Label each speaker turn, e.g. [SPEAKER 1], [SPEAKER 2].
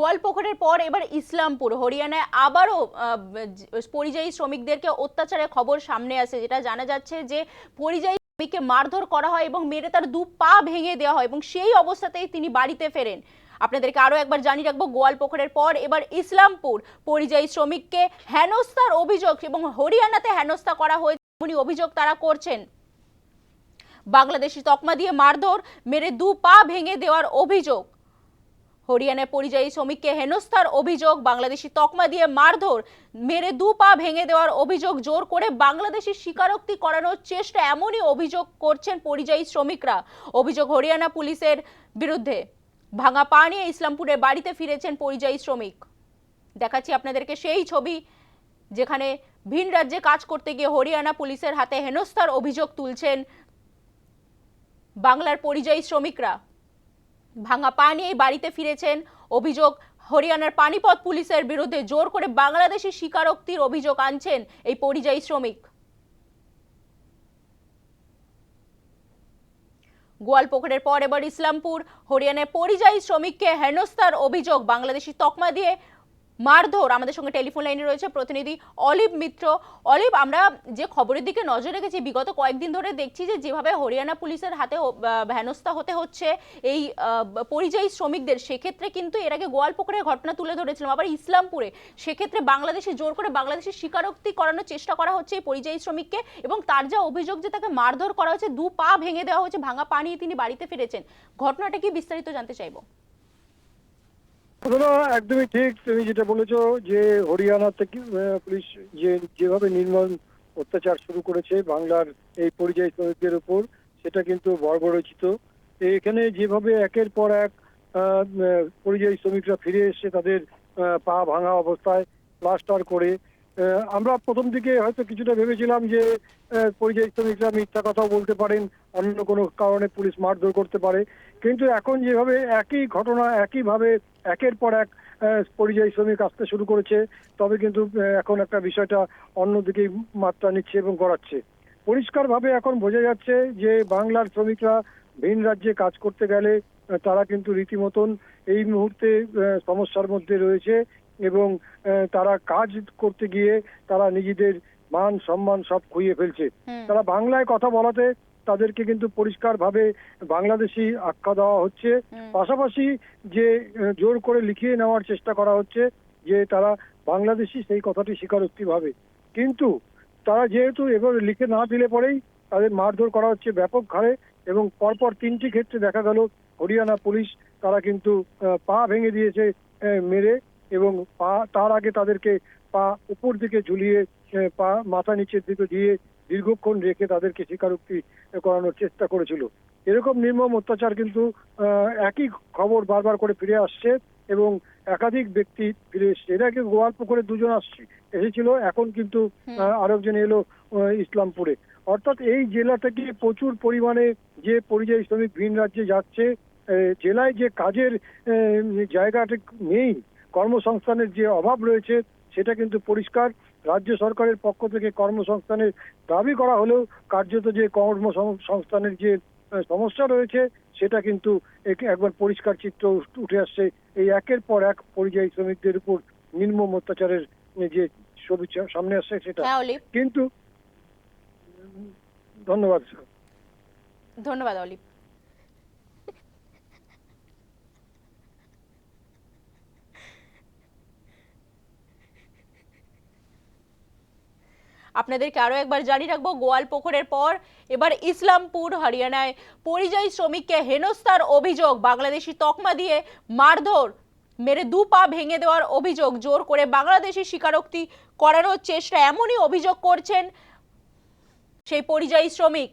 [SPEAKER 1] গোয়ালপুকুরের পর এবার ইসলামপুর। হরিয়ানায় আবারও পরিযায়ী শ্রমিকদেরকে অত্যাচারের খবর সামনে আসে, যেটা জানা যাচ্ছে যে পরিযায়ী শ্রমিককে মারধর করা হয় এবং মেরে তার দু পা ভেঙে দেওয়া হয় এবং সেই অবস্থাতেই তিনি বাড়িতে ফেরেন। আপনাদেরকে আরও একবার জানিয়ে রাখব গোয়ালপুকুরের পর এবার ইসলামপুর পরিযায়ী শ্রমিককে হেনস্থার অভিযোগ এবং হরিয়ানাতে হেনস্থা করা হয়েছে এমনই অভিযোগ তারা করছেন। বাংলাদেশি তকমা দিয়ে মারধর, মেরে দু পা ভেঙে দেওয়ার অভিযোগ। হরিয়ানায় পরিযায়ী শ্রমিককে হেনস্থার অভিযোগ, বাংলাদেশি তকমা দিয়ে মারধর, মেরে দু পা ভেঙে দেওয়ার অভিযোগ জোর করে বাংলাদেশি স্বীকারোক্তি করানোর চেষ্টা এমনই অভিযোগ করছেন পরিযায়ী শ্রমিকরা। অভিযোগ হরিয়ানা পুলিশের বিরুদ্ধে। ভাঙা পা নিয়ে ইসলামপুরের বাড়িতে ফিরেছেন পরিযায়ী শ্রমিক। দেখাচ্ছি আপনাদেরকে সেই ছবি যেখানে ভিন রাজ্যে কাজ করতে গিয়ে হরিয়ানা পুলিশের হাতে হেনস্থার অভিযোগ তুলছেন বাংলার পরিযায়ী শ্রমিকরা। ভাঙা পা নিয়েই বাড়িতে ফিরেছেন। অভিযোগ, হরিয়ানার পানিপথ পুলিশের বিরুদ্ধে জোর করে বাংলাদেশি স্বীকারোক্তির অভিযোগ আনছেন এই পরিযায়ী শ্রমিক। গোয়ালপোখরের পর এবার ইসলামপুর। হরিয়ানায় পরিযায়ী শ্রমিককে হেনস্থার অভিযোগ, বাংলাদেশি তকমা দিয়ে মারধর আমাদের সঙ্গে টেলিফোন লাইনে রয়েছে প্রতিনিধি অলিভ মিত্র। অলিভ, আমরা যে খবরের দিকে নজর রেখেছি, বিগত কয়েকদিন ধরে দেখছি যে যেভাবে হরিয়ানা পুলিশের হাতে হেনস্থা হতে হচ্ছে এই পরিযায়ী শ্রমিকদের, সেক্ষেত্রে কিন্তু এর আগে গোয়ালপুকুরের ঘটনা তুলে ধরেছিলাম। আবার ইসলামপুরে, সেক্ষেত্রে বাংলাদেশে জোর করে বাংলাদেশের স্বীকারোক্তি করানোর চেষ্টা করা হচ্ছে এই পরিযায়ী শ্রমিককে এবং তার যা অভিযোগ যে তাকে মারধর করা হয়েছে, দু পা ভেঙে দেওয়া হয়েছে, ভাঙা পা নিয়ে তিনি বাড়িতে ফিরেছেন। ঘটনাটা কি বিস্তারিত জানতে চাইব?
[SPEAKER 2] একদমই ঠিক তুমি যেটা বলেছ যে হরিয়ানা থেকে পুলিশ যে যেভাবে নির্মম অত্যাচার শুরু করেছে বাংলার এই পরিযায়ী শ্রমিকদের উপর, সেটা কিন্তু বর্বরচিত। এখানে যেভাবে একের পর এক পরিযায়ী শ্রমিকরা ফিরে এসে তাদের পা ভাঙা অবস্থায়, প্লাস্টার করে আমরা প্রথম দিকে হয়তো কিছুটা ভেবেছিলাম যে পরিযায়ী শ্রমিকরা মিথ্যা কথাও বলতে পারেন, অন্য কোনো কারণে পুলিশ মারধর করতে পারে। কিন্তু এখন যেভাবে একই ঘটনা, একইভাবে একের পর এক পরিযায়ী শ্রমিক আসতে শুরু করেছে, তবে কিন্তু এখন একটা বিষয়টা অন্যদিকেই মাত্রা নিচ্ছে এবং গড়াচ্ছে। পরিষ্কারভাবে এখন বোঝা যাচ্ছে যে, বাংলার শ্রমিকরা ভিন রাজ্যে কাজ করতে গেলে, তারা কিন্তু রীতিমতন এই মুহূর্তে সমস্যার মধ্যে রয়েছে। এবং তারা কাজ করতে গিয়ে তারা নিজেদের মান সম্মান সব খুইয়ে ফেলছে। তারা বাংলায় কথা বলাতে তাদেরকে কিন্তু পরিষ্কারভাবে বাংলাদেশি আখ্যা দেওয়া হচ্ছে। পাশাপাশি যে জোর করে লিখিয়ে নেওয়ার চেষ্টা করা হচ্ছে যে তারা বাংলাদেশি সেই কথাটি স্বীকারোক্তি ভাবে। কিন্তু তারা যেহেতু এভাবে লিখে না দিলে পরেই তাদের মারধর করা হচ্ছে ব্যাপক হারে এবং পরপর তিনটি ক্ষেত্রে দেখা গেল হরিয়ানা পুলিশ তারা কিন্তু পা ভেঙে দিয়েছে মেরে। এবং পা তার আগে তাদেরকে পা উপর দিকে ঝুলিয়ে পা মাথা নিচের দিকে দিয়ে দীর্ঘক্ষণ রেখে তাদেরকে স্বীকারোক্তি করানোর চেষ্টা করেছিল। এরকম নির্মম অত্যাচার কিন্তু একই খবর বারবার করে ফিরে আসছে এবং একাধিক ব্যক্তি ফিরে এসছে। এর আগে গোয়ালপুকুরে দুজন আসছে এসেছিল এখন কিন্তু আরেকজন এলো ইসলামপুরে। অর্থাৎ এই জেলা থেকে প্রচুর পরিমাণে যে পরিযায়ী শ্রমিক ভিন রাজ্যে যাচ্ছে জেলায় যে কাজের জায়গাটা নেই কর্মসংস্থানের যে অভাব রয়েছে সেটা কিন্তু পরিষ্কার। রাজ্য সরকারের পক্ষ থেকে কর্মসংস্থানের দাবি করা হলেও কার্যত যে কর্মসংস্থানের যে সমস্যা রয়েছে সেটা কিন্তু এক- একবার পরিষ্কার চিত্র উঠে আসছে। এই একের পর এক পরিযায়ী শ্রমিকদের উপর নির্মম অত্যাচারের যে ছবি সামনে আসছে সেটা।
[SPEAKER 1] হ্যাঁ
[SPEAKER 2] কিন্তু ধন্যবাদ স্যার।
[SPEAKER 1] ধন্যবাদ অলিভ আপনাদেরকে আরও একবার জানিয়ে রাখব গোয়ালপোখরের পর এবার ইসলামপুর, হরিয়ানায় পরিযায়ী শ্রমিককে হেনস্থার অভিযোগ, বাংলাদেশি তকমা দিয়ে মারধর, মেরে দু পা ভেঙে দেওয়ার অভিযোগ, জোর করে বাংলাদেশি স্বীকারোক্তি করানোর চেষ্টা, এমনই অভিযোগ করছেন সেই পরিযায়ী শ্রমিক।